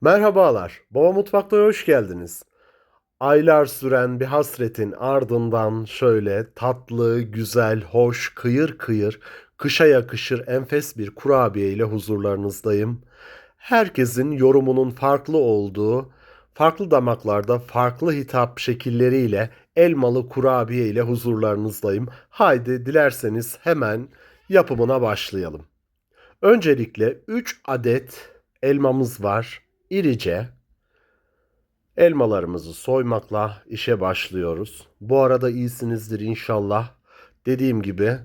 Merhabalar, Baba Mutfak'ta hoş geldiniz. Aylar süren bir hasretin ardından şöyle tatlı, güzel, hoş, kıyır kıyır, kışa yakışır enfes bir kurabiye ile huzurlarınızdayım. Herkesin yorumunun farklı olduğu, farklı damaklarda farklı hitap şekilleriyle elmalı kurabiye ile huzurlarınızdayım. Haydi dilerseniz hemen yapımına başlayalım. Öncelikle 3 adet elmamız var. İrice. Elmalarımızı soymakla işe başlıyoruz. Bu arada iyisinizdir inşallah. Dediğim gibi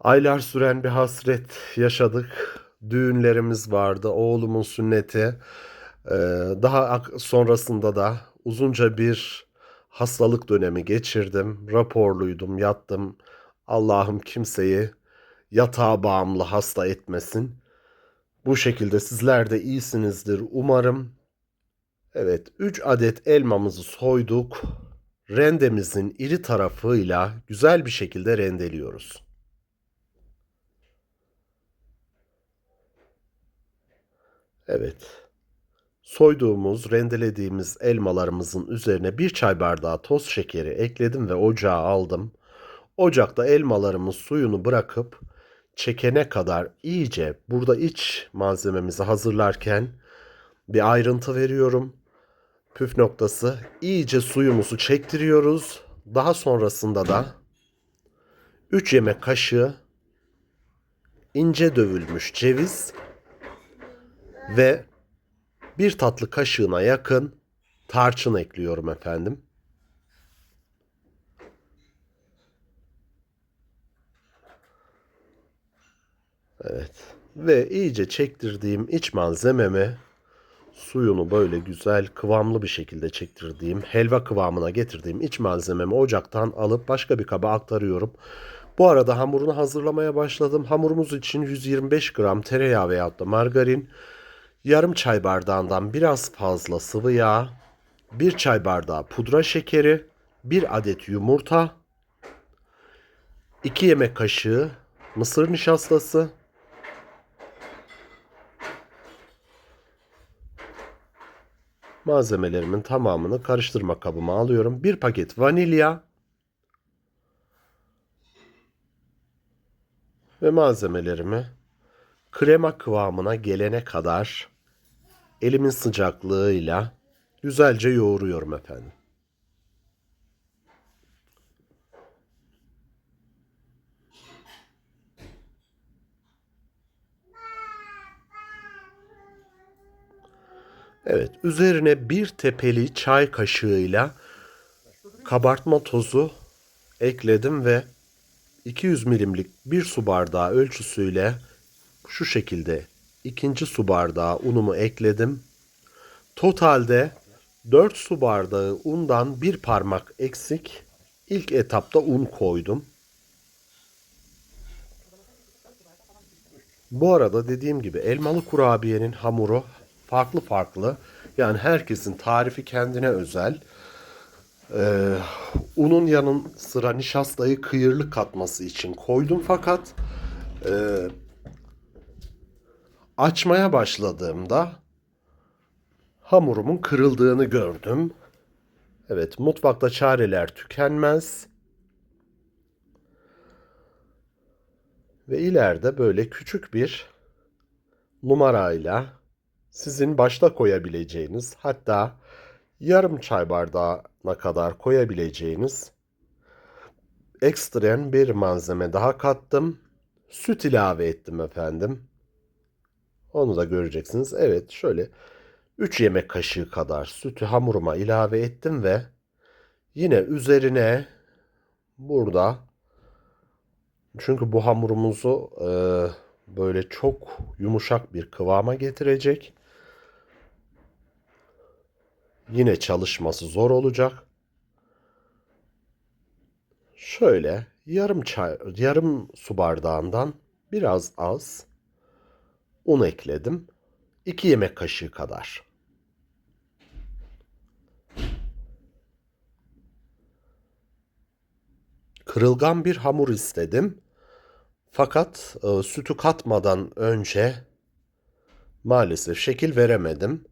aylar süren bir hasret yaşadık. Düğünlerimiz vardı. Oğlumun sünneti. Ee, daha sonrasında da uzunca bir hastalık dönemi geçirdim. Raporluydum, yattım. Allah'ım kimseyi yatağa bağımlı hasta etmesin. Bu şekilde sizler de iyisinizdir umarım. Evet, 3 adet elmamızı soyduk. Rendemizin iri tarafıyla güzel bir şekilde rendeliyoruz. Evet. Soyduğumuz, rendelediğimiz elmalarımızın üzerine bir çay bardağı toz şekeri ekledim ve ocağa aldım. Ocakta elmalarımız suyunu bırakıp çekene kadar iyice burada iç malzememizi hazırlarken bir ayrıntı veriyorum. Püf noktası iyice suyumuzu çektiriyoruz. Daha sonrasında da 3 yemek kaşığı ince dövülmüş ceviz ve bir tatlı kaşığına yakın tarçın ekliyorum efendim. Evet. Ve iyice çektirdiğim iç malzememi suyunu böyle güzel kıvamlı bir şekilde çektirdiğim helva kıvamına getirdiğim iç malzememi ocaktan alıp başka bir kaba aktarıyorum. Bu arada hamurunu hazırlamaya başladım. Hamurumuz için 125 gram tereyağı veyahut da margarin, yarım çay bardağından biraz fazla sıvı yağ, bir çay bardağı pudra şekeri, bir adet yumurta, 2 yemek kaşığı mısır nişastası, Malzemelerimin tamamını karıştırma kabıma alıyorum. Bir paket vanilya ve malzemelerimi krema kıvamına gelene kadar elimin sıcaklığıyla güzelce yoğuruyorum efendim. Evet, üzerine bir tepeli çay kaşığıyla kabartma tozu ekledim ve 200 milimlik bir su bardağı ölçüsüyle şu şekilde ikinci su bardağı unumu ekledim. Totalde 4 su bardağı undan bir parmak eksik ilk etapta un koydum. Bu arada dediğim gibi elmalı kurabiyenin hamuru farklı farklı. Yani herkesin tarifi kendine özel. Ee, unun yanın sıra nişastayı kıyırlı katması için koydum fakat e, açmaya başladığımda hamurumun kırıldığını gördüm. Evet mutfakta çareler tükenmez. Ve ileride böyle küçük bir numarayla sizin başta koyabileceğiniz hatta yarım çay bardağına kadar koyabileceğiniz ekstrem bir malzeme daha kattım. Süt ilave ettim efendim. Onu da göreceksiniz. Evet şöyle 3 yemek kaşığı kadar sütü hamuruma ilave ettim ve yine üzerine burada çünkü bu hamurumuzu e, böyle çok yumuşak bir kıvama getirecek. Yine çalışması zor olacak. Şöyle yarım çay, yarım su bardağından biraz az un ekledim. 2 yemek kaşığı kadar. Kırılgan bir hamur istedim. Fakat e, sütü katmadan önce maalesef şekil veremedim.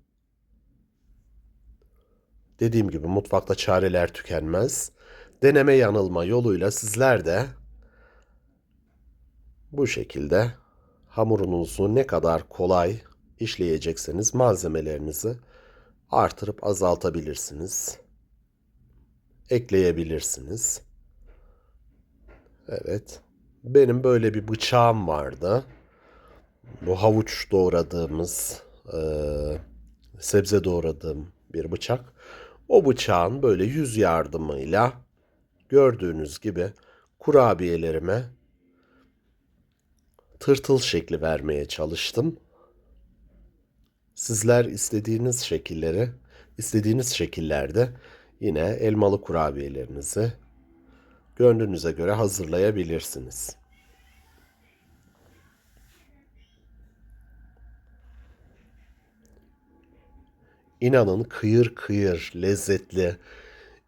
Dediğim gibi mutfakta çareler tükenmez. Deneme yanılma yoluyla sizler de bu şekilde hamurunuzu ne kadar kolay işleyecekseniz malzemelerinizi artırıp azaltabilirsiniz. Ekleyebilirsiniz. Evet. Benim böyle bir bıçağım vardı. Bu havuç doğradığımız, eee, sebze doğradığım bir bıçak. O bıçağın böyle yüz yardımıyla gördüğünüz gibi kurabiyelerime tırtıl şekli vermeye çalıştım. Sizler istediğiniz şekilleri, istediğiniz şekillerde yine elmalı kurabiyelerinizi gönlünüze göre hazırlayabilirsiniz. İnanın kıyır kıyır lezzetli,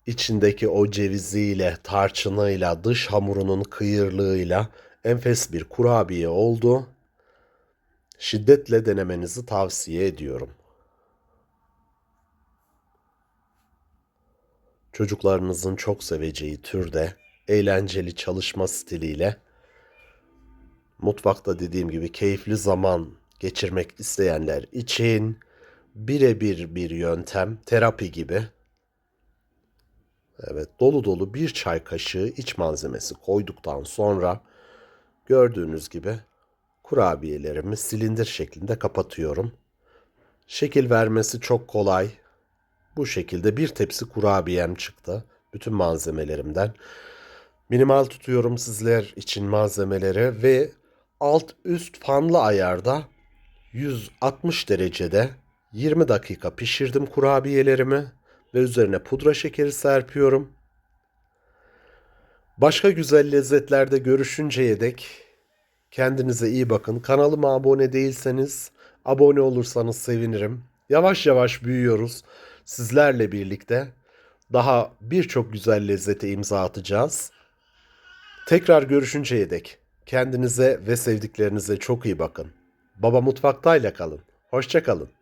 içindeki o ceviziyle, tarçınıyla, dış hamurunun kıyırlığıyla enfes bir kurabiye oldu. Şiddetle denemenizi tavsiye ediyorum. Çocuklarınızın çok seveceği türde eğlenceli çalışma stiliyle mutfakta dediğim gibi keyifli zaman geçirmek isteyenler için birebir bir yöntem, terapi gibi. Evet, dolu dolu bir çay kaşığı iç malzemesi koyduktan sonra gördüğünüz gibi kurabiyelerimi silindir şeklinde kapatıyorum. Şekil vermesi çok kolay. Bu şekilde bir tepsi kurabiyem çıktı bütün malzemelerimden. Minimal tutuyorum sizler için malzemeleri ve alt üst fanlı ayarda 160 derecede 20 dakika pişirdim kurabiyelerimi ve üzerine pudra şekeri serpiyorum. Başka güzel lezzetlerde görüşünceye dek kendinize iyi bakın. Kanalıma abone değilseniz abone olursanız sevinirim. Yavaş yavaş büyüyoruz. Sizlerle birlikte daha birçok güzel lezzete imza atacağız. Tekrar görüşünceye dek kendinize ve sevdiklerinize çok iyi bakın. Baba mutfaktayla kalın. Hoşça kalın.